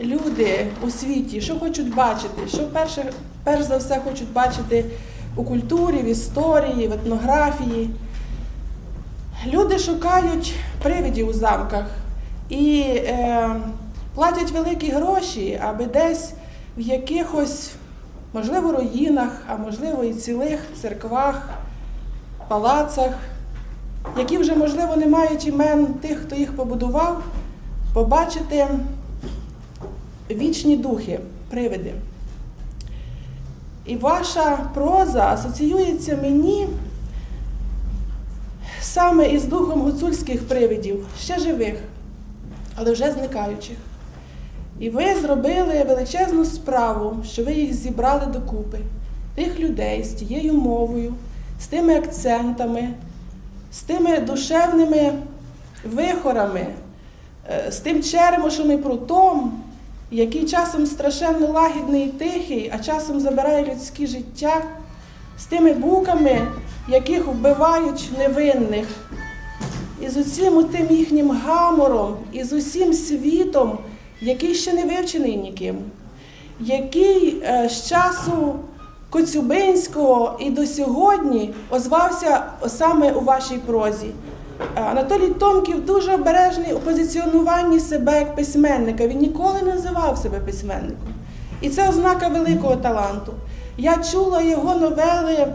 люди у світі, що хочуть бачити, що перше, перш за все хочуть бачити у культурі, в історії, в етнографії. Люди шукають привидів у замках і е, платять великі гроші, аби десь в якихось, можливо, руїнах, а можливо і цілих церквах, палацах, які вже, можливо, не мають імен тих, хто їх побудував, побачити вічні духи, привиди. І ваша проза асоціюється мені саме із духом гуцульських привидів, ще живих, але вже зникаючих. І ви зробили величезну справу, що ви їх зібрали докупи, тих людей з тією мовою, з тими акцентами, з тими душевними вихорами, е, з тим черемошем і прутом, який часом страшенно лагідний і тихий, а часом забирає людське життя, з тими буками, яких вбивають невинних, і з усім тим їхнім гамором, і з усім світом, який ще не вивчений ніким, який е, з часу Коцюбинського і до сьогодні озвався саме у вашій прозі. Е, Анатолій Томків дуже обережний у позиціонуванні себе як письменника. Він ніколи не називав себе письменником. І це ознака великого таланту. Я чула його новели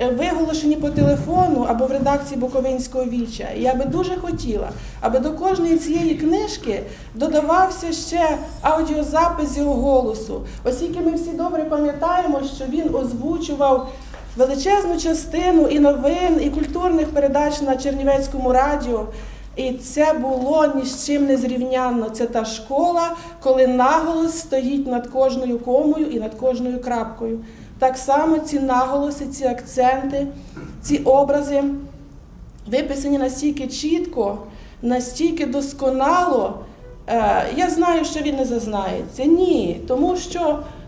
е, виголошені по телефону або в редакції Буковинського віча. Я би дуже хотіла, аби до кожної цієї книжки додавався ще аудіозапис його голосу. Оскільки ми всі добре пам'ятаємо, що він озвучував величезну частину і новин, і культурних передач на Чернівецькому радіо. І це було ні з чим не зрівнянно. Це та школа, коли наголос стоїть над кожною комою і над кожною крапкою. Так само ці наголоси, ці акценти, ці образи виписані настільки чітко, настільки досконало. Е, Я знаю, що він не зазнається. Ні, тому що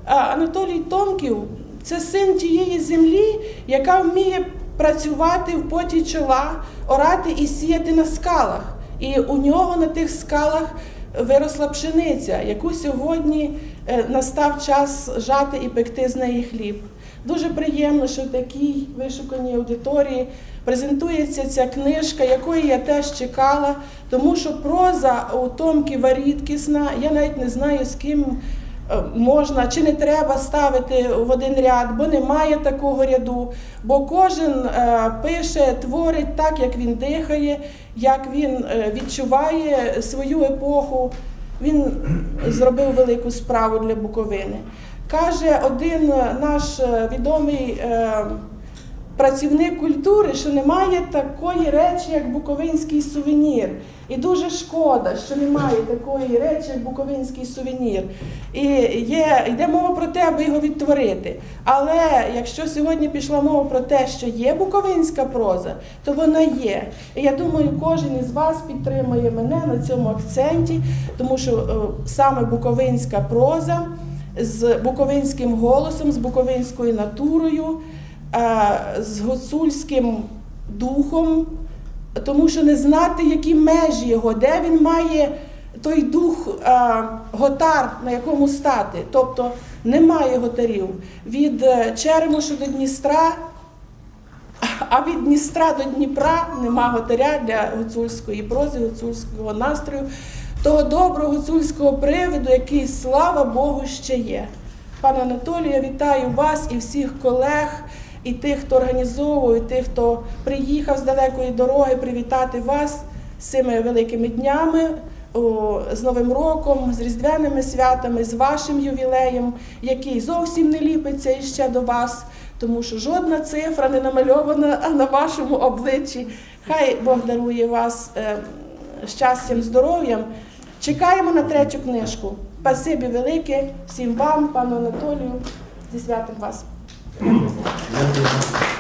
е, Анатолій Томків це син тієї землі, яка вміє працювати в поті чола, орати і сіяти на скалах. І у нього на тих скалах виросла пшениця, яку сьогодні е, настав час жати і пекти з неї хліб. Дуже приємно, що в такій вишуканій аудиторії презентується ця книжка, якої я теж чекала, тому що проза у Томківа рідкісна. Я навіть не знаю, з ким можна чи не треба ставити в один ряд, бо немає такого ряду. Бо кожен е, пише, творить так, як він дихає, як він е, відчуває свою епоху. Він зробив велику справу для Буковини. Каже один наш е, відомий е, працівник культури, що немає такої речі, як буковинський сувенір. І дуже шкода, що немає такої речі, як буковинський сувенір. І є, йде мова про те, аби його відтворити. Але якщо сьогодні пішла мова про те, що є буковинська проза, то вона є. І я думаю, кожен із вас підтримує мене на цьому акценті, тому що е, саме буковинська проза з буковинським голосом, з буковинською натурою, з гуцульським духом, тому що не знати, які межі його, де він має той дух готар, на якому стати. Тобто немає готарів. Від е, Черемошу до Дністра, а від Дністра до Дніпра нема готаря для гуцульської прози, гуцульського настрою, того доброго гуцульського привиду, який, слава Богу, ще є. Пане Анатолію, я вітаю вас і всіх колег, і тих, хто організовує, і тих, хто приїхав з далекої дороги привітати вас з цими великими днями, з Новим роком, з Різдвяними святами, з вашим ювілеєм, який зовсім не ліпиться іще до вас, тому що жодна цифра не намальована на вашому обличчі. Хай Бог дарує вас е, щастям, здоров'ям. Чекаємо на третю книжку. Спасибі велике всім вам, пану Анатолію, зі святом вас. ありがとうございます。